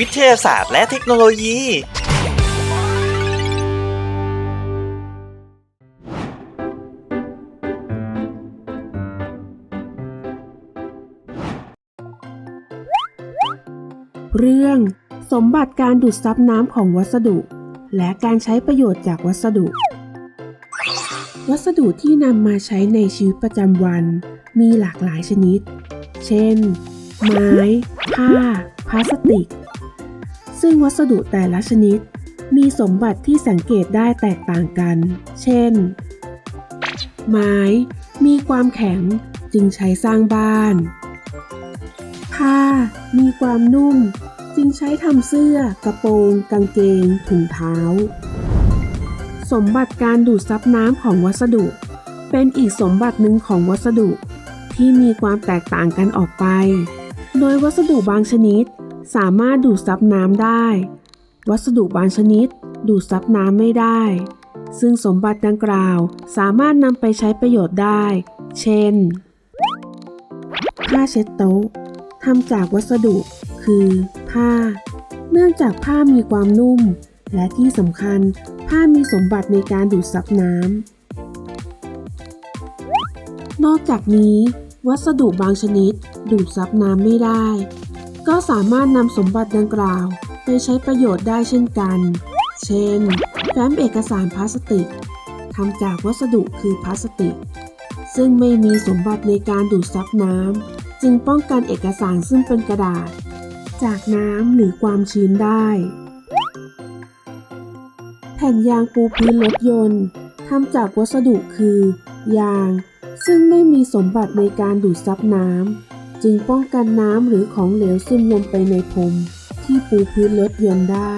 วิทยาศาสตร์และเทคโนโลยี เรื่องสมบัติการดูดซับน้ำของวัสดุ และการใช้ประโยชน์จากวัสดุ วัสดุที่นำมาใช้ในชีวิตประจำวัน มีหลากหลายชนิด เช่น ไม้ ผ้า พลาสติก ซึ่งวัสดุแต่ละชนิด มีสมบัติที่สังเกตได้แตกต่างกัน เช่น ไม้ มีความแข็งจึงใช้สร้างบ้าน ผ้า มีความนุ่ม จึงใช้ทำเสื้อ กระโปรง กางเกง ถุงเท้า สมบัติการดูดซับน้ำของวัสดุ เป็นอีกสมบัติหนึ่งของวัสดุที่มีความแตกต่างกันออกไป โดยวัสดุบางชนิด สามารถดูดซับน้ำได้ วัสดุบางชนิด ดูดซับน้ำไม่ได้ ซึ่งสมบัติดังกล่าวสามารถนำไปใช้ประโยชน์ได้ เช่น ผ้าเช็ดโต๊ะทำจากวัสดุ คือผ้า เนื่องจากผ้ามีความนุ่ม และที่สำคัญ ผ้ามีสมบัติในการดูดซับน้ำนอกจากนี้ วัสดุบางชนิด ดูดซับน้ำไม่ได้ ก็สามารถนำสมบัติดังกล่าว ไปใช้ประโยชน์ได้เช่นกัน เช่น แฟ้มเอกสารพลาสติกทำจากวัสดุคือพลาสติก ซึ่งไม่มีสมบัติในการดูดซับน้ำจึงป้องกันเอกสารซึ่งเป็นกระดาษ จากน้ำหรือความชื้นได้ แผ่นยางปูพื้นรถยนต์ทำจากวัสดุคือ ยาง ซึ่งไม่มีสมบัติในการดูดซับน้ำ จึงป้องกันน้ำหรือของเหลวซึมลงไปในพรมที่ปูพื้นรถยนต์ได้